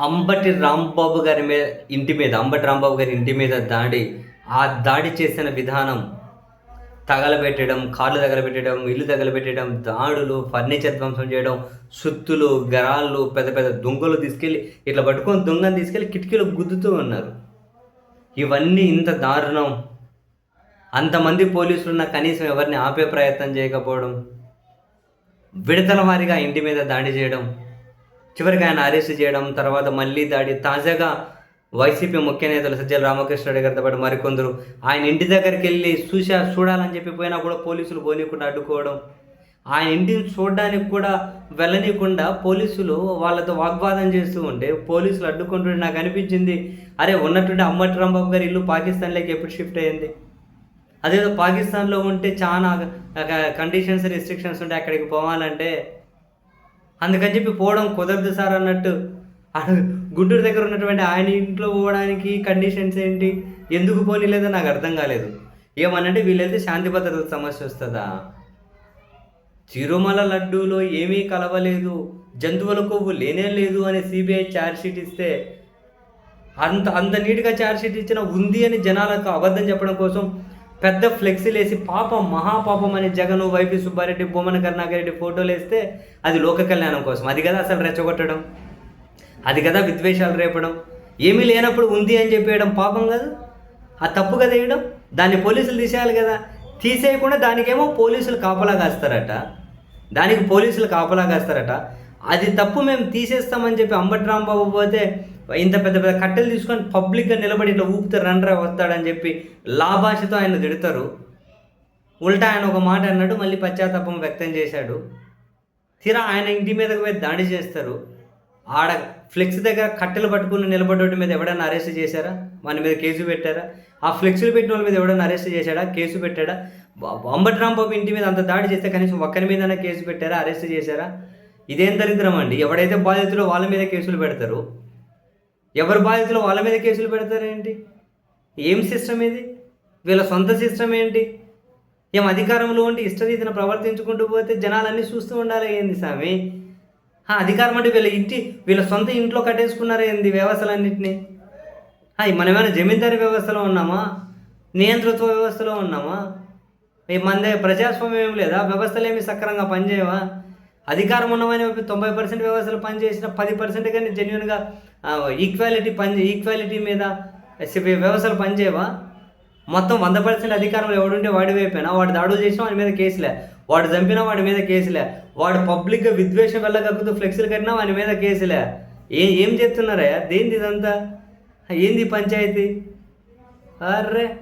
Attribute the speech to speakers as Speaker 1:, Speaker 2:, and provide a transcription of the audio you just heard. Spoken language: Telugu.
Speaker 1: అంబటి రాంబాబు గారి మీద ఇంటి మీద అంబటి రాంబాబు గారి ఇంటి మీద దాడి ఆ దాడి చేసిన విధానం తగలబెట్టడం కార్లు తగలబెట్టడం ఇల్లు తగలబెట్టడం దాడులు ఫర్నిచర్ ధ్వంసం చేయడం సుత్తులు గరాళ్ళు పెద్ద పెద్ద దొంగలు తీసుకెళ్ళి ఇట్లా పట్టుకొని దొంగను తీసుకెళ్ళి కిటికీలు గుద్దుతూ ఉన్నారు. ఇవన్నీ ఇంత దారుణం. అంతమంది పోలీసులు ఉన్న కనీసం ఎవరిని ఆపే ప్రయత్నం చేయకపోవడం విడతల వారిగా ఇంటి మీద దాడి చేయడం చివరికి ఆయన అరెస్ట్ చేయడం తర్వాత మళ్ళీ దాడి తాజాగా వైసీపీ ముఖ్య నేతలు సజ్జల రామకృష్ణరెడ్డి గారితో పాటు మరికొందరు. ఆయన ఇంటి దగ్గరికి వెళ్ళి చూసా చూడాలని చెప్పి పోయినా కూడా పోలీసులు పోనీయకుండా అడ్డుకోవడం. ఆయన ఇంటిని చూడడానికి కూడా వెళ్ళనీయకుండా పోలీసులు వాళ్ళతో వాగ్వాదం చేస్తూ ఉంటే పోలీసులు అడ్డుకుంటుంటే నాకు అనిపించింది అరే ఉన్నటువంటి అమ్మటి రాంబాబు గారి ఇల్లు పాకిస్తాన్లోకి ఎప్పుడు షిఫ్ట్ అయ్యింది? అదేదో పాకిస్తాన్లో ఉంటే చాలా కండిషన్స్ రెస్ట్రిక్షన్స్ ఉంటే అక్కడికి పోవాలంటే అందుకని చెప్పి పోవడం కుదరదు సార్ అన్నట్టు. గుంటూరు దగ్గర ఉన్నటువంటి ఆయన ఇంట్లో పోవడానికి కండిషన్స్ ఏంటి? ఎందుకు పోనీలేదో నాకు అర్థం కాలేదు. ఏమనంటే వీళ్ళైతే శాంతి భద్రత సమస్య వస్తుందా? తిరుమల లడ్డూలో ఏమీ కలవలేదు. జంతువుల కొవ్వు లేనే లేదు అని సిబిఐ ఛార్జ్షీట్ ఇస్తే అంత అంత నీట్గా ఛార్జ్షీట్ ఇచ్చిన ఉంది అని జనాలకు అబద్ధం చెప్పడం కోసం పెద్ద ఫ్లెక్సీలు వేసి పాపం మహాపాపం అని జగన్ వైపీ సుబ్బారెడ్డి బొమ్మన కరుణాకరెడ్డి ఫోటోలు వేస్తే అది లోక కళ్యాణం కోసం. అది కదా అసలు రెచ్చగొట్టడం? అది కదా విద్వేషాలు రేపడం? ఏమీ లేనప్పుడు ఉంది అని చెప్పేయడం పాపం కాదు? ఆ తప్పు కదా వేయడం? దాన్ని పోలీసులు తీసేయాలి కదా. తీసేయకుండా దానికేమో పోలీసులు కాపలా కాస్తారట. దానికి పోలీసులు కాపలా కాస్తారట. అది తప్పు మేము తీసేస్తామని చెప్పి అంబటి రాంబాబు పోతే ఇంత పెద్ద పెద్ద కట్టెలు తీసుకొని పబ్లిక్గా నిలబడి ఇట్లా ఊపితే రండ్రా వస్తాడని చెప్పి లాభాషతో ఆయన తిడతారు. ఉల్టా ఆయన ఒక మాట అన్నాడు మళ్ళీ పశ్చాత్తాపం వ్యక్తం చేశాడు. తీరా ఆయన ఇంటి మీదకి పోయి దాడి చేస్తారు. ఆడ ఫ్లెక్స్ దగ్గర కట్టెలు పట్టుకుని నిలబడ్డోటి మీద ఎవడైనా అరెస్ట్ చేశారా? మన మీద కేసు పెట్టారా? ఆ ఫ్లెక్స్లు పెట్టిన వాళ్ళ మీద ఎవడైనా అరెస్ట్ చేశాడా? కేసు పెట్టాడా? అంబటి రాంబాబు ఇంటి మీద అంత దాడి చేస్తే కనీసం ఒక్కరి మీదైనా కేసు పెట్టారా? అరెస్ట్ చేశారా? ఇదేం దరిద్రం అండి. ఎవడైతే బాధితులో వాళ్ళ మీద కేసులు పెడతారు. ఎవరు బాధితులు వాళ్ళ మీద కేసులు పెడతారేంటి? ఏం సిస్టమ్ ఇది? వీళ్ళ సొంత సిస్టమ్ ఏంటి? ఏం అధికారంలో ఉండి ఇష్టరీతిని ప్రవర్తించుకుంటూ పోతే జనాలన్నీ చూస్తూ ఉండాలి ఏంది స్వామి అధికారం అంటే వీళ్ళ ఇంటి వీళ్ళ సొంత ఇంట్లో కట్టేసుకున్నారు ఏంది వ్యవస్థలన్నింటినీ? మనమేమైనా జమీందారీ వ్యవస్థలో ఉన్నామా? నియంతృత్వ వ్యవస్థలో ఉన్నామా? ఈ మందే ప్రజాస్వామ్యం ఏం లేదా? వ్యవస్థలు ఏమి సక్రమంగా పనిచేయవా? అధికారం ఉన్నవని తొంభై పర్సెంట్ వ్యవస్థలు పనిచేసిన పది పర్సెంట్ కానీ జెన్యున్గా ఈక్వాలిటీ పని ఈక్వాలిటీ మీద వ్యవస్థలు పనిచేయవా మొత్తం వంద పర్సెంట్ అధికారంలో ఎవడుంటే వాడి వైపేనా? వాడు దాడులు చేసినా వాడి మీద కేసులే. వాడు చంపినా వాడి మీద కేసులే. వాడు పబ్లిక్గా విద్వేషం వెళ్ళగక్కుతూ ఫ్లెక్సీలు కట్టినా వాడి మీద కేసులే. ఏ ఏం చేస్తున్నారయ్యా? దేంది ఇదంతా? ఏంది పంచాయతీ? అర్రే!